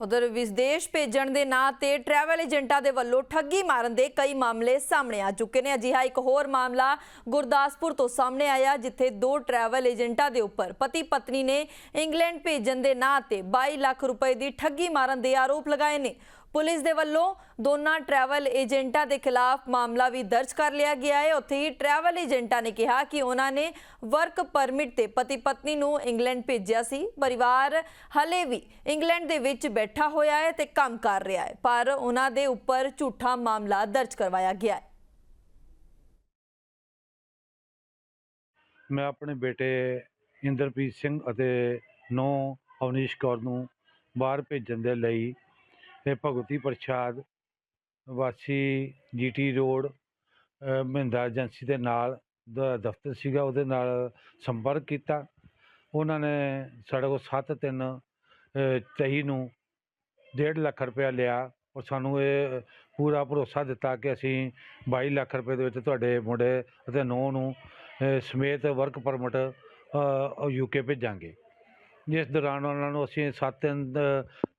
ਉਧਰ ਵਿਦੇਸ਼ ਭੇਜਣ ਦੇ ਨਾਂ ਤੇ ਟਰੈਵਲ ਏਜੰਟਾਂ ਦੇ ਵੱਲੋਂ ਠੱਗੀ ਮਾਰਨ ਦੇ ਕਈ ਮਾਮਲੇ ਸਾਹਮਣੇ ਆ ਚੁੱਕੇ ਨੇ। ਅਜਿਹਾ ਇੱਕ ਹੋਰ ਮਾਮਲਾ ਗੁਰਦਾਸਪੁਰ ਤੋਂ ਸਾਹਮਣੇ ਆਇਆ, ਜਿੱਥੇ ਦੋ ਟਰੈਵਲ ਏਜੰਟਾਂ ਦੇ ਉੱਪਰ ਪਤੀ ਪਤਨੀ ਨੇ ਇੰਗਲੈਂਡ ਭੇਜਣ ਦੇ ਨਾਂ ਤੇ 22 ਲੱਖ ਰੁਪਏ ਦੀ ਠੱਗੀ ਮਾਰਨ ਦੇ ਆਰੋਪ ਲਗਾਏ ਨੇ। ਪੁਲਿਸ ਦੇ ਵੱਲੋਂ ਦੋਨਾਂ ਟਰੈਵਲ ਏਜੰਟਾਂ ਦੇ ਖਿਲਾਫ ਮਾਮਲਾ ਵੀ ਦਰਜ ਕਰ ਲਿਆ ਗਿਆ ਹੈ। ਉੱਥੇ ਹੀ ਟਰੈਵਲ ਏਜੰਟਾਂ ਨੇ ਕਿਹਾ ਕਿ ਉਹਨਾਂ ਨੇ ਵਰਕ ਪਰਮਿਟ ਤੇ ਪਤੀ ਪਤਨੀ ਨੂੰ ਇੰਗਲੈਂਡ ਭੇਜਿਆ ਸੀ। ਪਰਿਵਾਰ ਹਲੇ ਵੀ ਇੰਗਲੈਂਡ ਦੇ ਵਿੱਚ ਬੈਠਾ ਹੋਇਆ ਹੈ ਤੇ ਕੰਮ ਕਰ ਰਿਹਾ ਹੈ, ਪਰ ਉਹਨਾਂ ਦੇ ਉੱਪਰ ਝੂਠਾ ਮਾਮਲਾ ਦਰਜ ਕਰਵਾਇਆ ਗਿਆ ਹੈ। ਮੈਂ ਆਪਣੇ ਬੇਟੇ ਇੰਦਰਪ੍ਰੀਤ ਸਿੰਘ ਅਤੇ ਨੌ ਅਵਨੀਸ਼ ਕੌਰ ਨੂੰ ਬਾਹਰ ਭੇਜਣ ਦੇ ਲਈ ਇਹ ਭਗਵਤੀ ਪ੍ਰਸ਼ਾਦ, ਵਾਸੀ ਜੀਟੀ ਰੋਡ ਮਹਿੰਦਾ ਏਜੰਸੀ ਦੇ ਨਾਲ ਦ- ਦਫ਼ਤਰ ਸੀਗਾ, ਉਹਦੇ ਨਾਲ ਸੰਪਰਕ ਕੀਤਾ। ਉਹਨਾਂ ਨੇ ਸਾਡੇ ਕੋਲ 7 3 23 ਨੂੰ 1.5 ਲੱਖ ਰੁਪਇਆ ਲਿਆ ਔਰ ਸਾਨੂੰ ਇਹ ਪੂਰਾ ਭਰੋਸਾ ਦਿੱਤਾ ਕਿ ਅਸੀਂ 22 ਲੱਖ ਰੁਪਏ ਦੇ ਵਿੱਚ ਤੁਹਾਡੇ ਮੁੰਡੇ ਅਤੇ ਨੌ ਨੂੰ ਸਮੇਤ ਵਰਕ ਪਰਮਿਟ ਯੂਕੇ ਭੇਜਾਂਗੇ। ਜਿਸ ਦੌਰਾਨ ਉਹਨਾਂ ਨੂੰ ਅਸੀਂ 7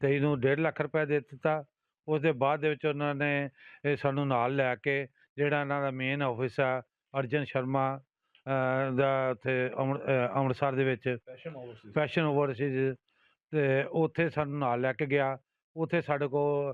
ਤੇਈ ਨੂੰ 1.5 ਲੱਖ ਰੁਪਏ ਦੇ ਦਿੱਤਾ। ਉਸ ਦੇ ਬਾਅਦ ਦੇ ਵਿੱਚ ਉਹਨਾਂ ਨੇ ਇਹ ਸਾਨੂੰ ਨਾਲ ਲੈ ਕੇ ਜਿਹੜਾ ਇਹਨਾਂ ਦਾ ਮੇਨ ਆਫਿਸ ਆ ਅਰਜਨ ਸ਼ਰਮਾ ਦਾ ਉੱਥੇ ਅੰਮ੍ਰਿਤਸਰ ਦੇ ਵਿੱਚ ਫੈਸ਼ਨ ਓਵਰਸੀਜ਼ ਤੇ ਉੱਥੇ ਸਾਨੂੰ ਨਾਲ ਲੈ ਕੇ ਗਿਆ। ਉੱਥੇ ਸਾਡੇ ਕੋਲ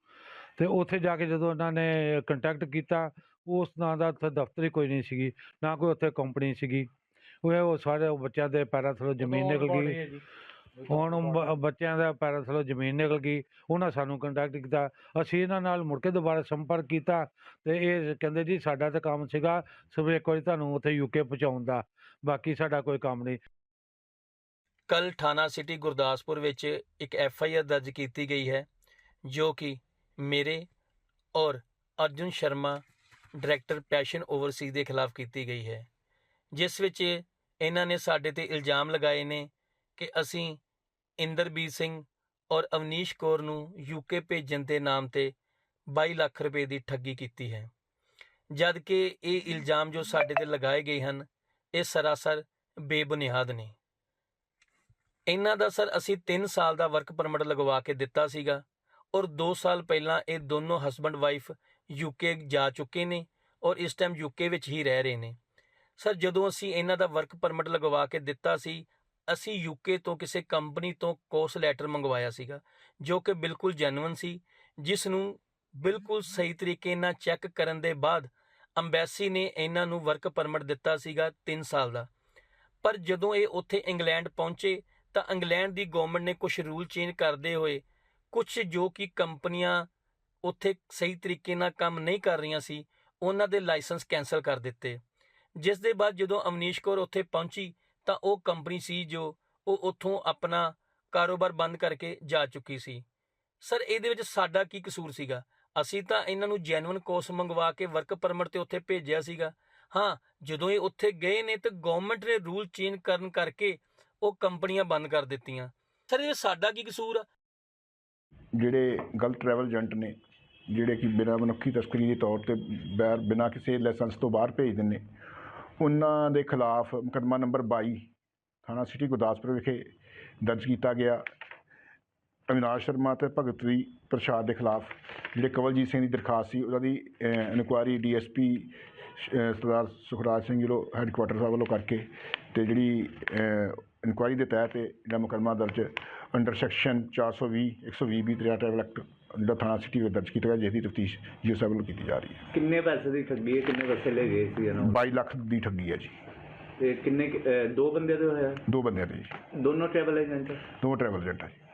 ਤੇ ਉੱਥੇ ਜਾ ਕੇ ਜਦੋਂ ਉਹਨਾਂ ਨੇ ਕੰਟੈਕਟ ਕੀਤਾ ਉਸ ਨਾਂ ਦਾ ਉੱਥੇ ਦਫ਼ਤਰ ਹੀ ਕੋਈ ਨਹੀਂ ਸੀਗੀ ਨਾ ਕੋਈ ਉੱਥੇ ਕੰਪਨੀ ਸੀਗੀ। ਉਹ ਉਹ ਸਾਰੇ ਉਹ ਬੱਚਿਆਂ ਦੇ ਪੈਰਾਂ ਥੱਲੋਂ ਜ਼ਮੀਨ ਨਿਕਲ ਗਈ। ਹੁਣ ਬੱਚਿਆਂ ਦਾ ਪੈਰਾਂ ਥੱਲੋਂ ਜ਼ਮੀਨ ਨਿਕਲ ਗਈ ਉਹਨਾਂ ਸਾਨੂੰ ਕੰਟੈਕਟ ਕੀਤਾ। ਅਸੀਂ ਇਹਨਾਂ ਨਾਲ ਮੁੜ ਕੇ ਦੁਬਾਰਾ ਸੰਪਰਕ ਕੀਤਾ ਤੇ ਇਹ ਕਹਿੰਦੇ ਜੀ ਸਾਡਾ ਤਾਂ ਕੰਮ ਸੀਗਾ ਸਿਰਫ ਇੱਕ ਵਾਰੀ ਤੁਹਾਨੂੰ ਉੱਥੇ ਯੂਕੇ ਪਹੁੰਚਾਉਣ ਦਾ ਬਾਕੀ ਸਾਡਾ ਕੋਈ ਕੰਮ ਨਹੀਂ। ਕੱਲ ਥਾਣਾ ਸਿਟੀ ਗੁਰਦਾਸਪੁਰ ਵਿੱਚ ਇੱਕ ਐਫ ਆਈ ਆਰ ਦਰਜ ਕੀਤੀ ਗਈ ਹੈ ਜੋ ਕਿ ਮੇਰੇ ਔਰ Arjun Sharma director Passion Overseas ਦੇ ਖਿਲਾਫ ਕੀਤੀ ਗਈ ਹੈ, ਜਿਸ ਵਿੱਚ ਇਹਨਾਂ ਨੇ ਸਾਡੇ ਤੇ ਇਲਜ਼ਾਮ ਲਗਾਏ ਨੇ ਕਿ ਅਸੀਂ ਇੰਦਰਬੀਰ ਸਿੰਘ ਔਰ ਅਵਨੀਸ਼ ਕੌਰ ਨੂੰ ਯੂਕੇ ਭੇਜਣ ਦੇ ਨਾਮ ਤੇ 22 ਲੱਖ ਰੁਪਏ ਦੀ ਠੱਗੀ ਕੀਤੀ ਹੈ। ਜਦ ਕਿ ਇਹ ਇਲਜ਼ਾਮ ਜੋ ਸਾਡੇ ਤੇ ਲਗਾਏ ਗਏ ਹਨ, ਇਹ ਸਰਾਸਰ ਬੇਬੁਨਿਆਦ ਨੇ। ਇਹਨਾਂ ਦਾ ਸਰ, ਅਸੀਂ 3 ਸਾਲ ਦਾ ਵਰਕ ਪਰਮਿਟ ਲਗਵਾ ਕੇ ਦਿੱਤਾ ਸੀਗਾ। ਔਰ 2 ਸਾਲ ਪਹਿਲਾਂ ਇਹ ਦੋਨੋਂ ਹਸਬੰਡ ਵਾਈਫ ਯੂਕੇ ਜਾ ਚੁੱਕੇ ਨੇ ਔਰ ਇਸ ਟਾਈਮ ਯੂਕੇ ਵਿੱਚ ਹੀ ਰਹਿ ਰਹੇ ਨੇ। ਸਰ ਜਦੋਂ ਅਸੀਂ ਇਹਨਾਂ ਦਾ ਵਰਕ ਪਰਮਿਟ ਲਗਵਾ ਕੇ ਦਿੱਤਾ ਸੀ, ਅਸੀਂ ਯੂਕੇ ਤੋਂ ਕਿਸੇ ਕੰਪਨੀ ਤੋਂ ਕੋਰਸ ਲੈਟਰ ਮੰਗਵਾਇਆ ਸੀਗਾ, ਜੋ ਕਿ ਬਿਲਕੁਲ ਜੈਨੂਇਨ ਸੀ, ਜਿਸ ਨੂੰ ਬਿਲਕੁਲ ਸਹੀ ਤਰੀਕੇ ਨਾਲ ਚੈੱਕ ਕਰਨ ਦੇ ਬਾਅਦ ਅੰਬੈਸੀ ਨੇ ਇਹਨਾਂ ਨੂੰ ਵਰਕ ਪਰਮਿਟ ਦਿੱਤਾ ਸੀਗਾ 3 ਸਾਲ ਦਾ। ਪਰ ਜਦੋਂ ਇਹ ਉੱਥੇ ਇੰਗਲੈਂਡ ਪਹੁੰਚੇ, ਤਾਂ ਇੰਗਲੈਂਡ ਦੀ ਗਵਰਨਮੈਂਟ ਨੇ ਕੁਝ ਰੂਲ ਚੇਂਜ ਕਰਦੇ ਹੋਏ ਕੁਝ ਜੋ ਕਿ ਕੰਪਨੀਆਂ ਉੱਥੇ ਸਹੀ ਤਰੀਕੇ ਨਾਲ ਕੰਮ ਨਹੀਂ ਕਰ ਰਹੀਆਂ ਸੀ, ਉਹਨਾਂ ਦੇ ਲਾਇਸੈਂਸ ਕੈਨਸਲ ਕਰ ਦਿੱਤੇ। ਜਿਸ ਦੇ ਬਾਅਦ ਜਦੋਂ ਅਵਨੀਸ਼ ਕੌਰ ਉੱਥੇ ਪਹੁੰਚੀ, ਤਾਂ ਉਹ ਕੰਪਨੀ ਸੀ ਜੋ ਉਹ ਉੱਥੋਂ ਆਪਣਾ ਕਾਰੋਬਾਰ ਬੰਦ ਕਰਕੇ ਜਾ ਚੁੱਕੀ ਸੀ। ਸਰ, ਇਹਦੇ ਵਿੱਚ ਸਾਡਾ ਕੀ ਕਸੂਰ ਸੀਗਾ? ਅਸੀਂ ਤਾਂ ਇਹਨਾਂ ਨੂੰ ਜੈਨੂਇਨ ਕੋਰਸ ਮੰਗਵਾ ਕੇ ਵਰਕ ਪਰਮਿਟ ਤੇ ਉੱਥੇ ਭੇਜਿਆ ਸੀਗਾ। ਹਾਂ, ਜਦੋਂ ਇਹ ਉੱਥੇ ਗਏ ਨੇ ਤਾਂ ਗਵਰਨਮੈਂਟ ਨੇ ਰੂਲ ਚੇਂਜ ਕਰਨ ਕਰਕੇ ਉਹ ਕੰਪਨੀਆਂ ਬੰਦ ਕਰ ਦਿੱਤੀਆਂ। ਸਰ, ਇਹ ਸਾਡਾ ਕੀ ਕਸੂਰ ਆ? ਜਿਹੜੇ ਗਲਤ ਟਰੈਵਲ ਏਜੰਟ ਨੇ, ਜਿਹੜੇ ਕਿ ਬਿਨਾਂ ਮਨੁੱਖੀ ਤਸਕਰੀ ਦੇ ਤੌਰ ਤੇ ਬੈਰ ਬਿਨਾਂ ਕਿਸੇ ਲਾਇਸੈਂਸ ਤੋਂ ਬਾਹਰ ਭੇਜ ਦਿੰਦੇ, ਉਹਨਾਂ ਦੇ ਖਿਲਾਫ ਮੁਕੱਦਮਾ ਨੰਬਰ ਬਾਈ ਥਾਣਾ ਸਿਟੀ ਗੁਰਦਾਸਪੁਰ ਵਿਖੇ ਦਰਜ ਕੀਤਾ ਗਿਆ। ਅਵਿਨਾਸ਼ ਸ਼ਰਮਾ ਅਤੇ ਭਗਤਵੀ ਪ੍ਰਸ਼ਾਦ ਦੇ ਖਿਲਾਫ ਜਿਹੜੇ ਕਵਲਜੀਤ ਸਿੰਘ ਦੀ ਦਰਖਾਸਤ ਸੀ, ਉਹਨਾਂ ਦੀ inquiry DSP Sardar Sukhraj Singh ji headquarter Sahib ਵੱਲੋਂ ਕਰਕੇ ਅਤੇ ਜਿਹੜੀ ਇਨਕੁਆਇਰੀ ਦੇ ਤਹਿਤ ਜਿਹੜਾ ਮੁਕੱਦਮਾ ਦਰਜ ਅੰਡਰ ਸੈਕਸ਼ਨ 420 120 ਬੀ ਦਰਿਆ ਟ੍ਰੈਵਲ ਐਕਟ ਜਿਹੜਾ ਥਾਣਾ ਸਿਟੀ ਵਿੱਚ ਦਰਜ ਕੀਤਾ ਗਿਆ ਜਿਸ ਦੀ ਤਫਤੀਸ਼ ਜੀ ਸਾਹਿਬ ਵੱਲੋਂ ਕੀਤੀ ਜਾ ਰਹੀ ਹੈ। ਕਿੰਨੇ ਪੈਸੇ ਦੀ ਠੱਗੀ ਹੈ? ਕਿੰਨੇ ਪੈਸੇ ਲੈ ਗਏ ਸੀ ਇਹਨਾਂ ਨੂੰ? 22 ਲੱਖ ਦੀ ਠੱਗੀ ਹੈ ਜੀ। ਤੇ ਕਿੰਨੇ ਕੁ- ਅਹ ਦੋ ਬੰਦੇ ਦੇ ਹੋਇਆ? ਦੋ ਬੰਦਿਆਂ ਦੇ ਜੀ। ਦੋਨੋਂ ਟਰੈਵਲ ਏਜੰਟ? ਦੋ ਟਰੈਵਲ ਏਜੰਟ ਹੈ ਜੀ।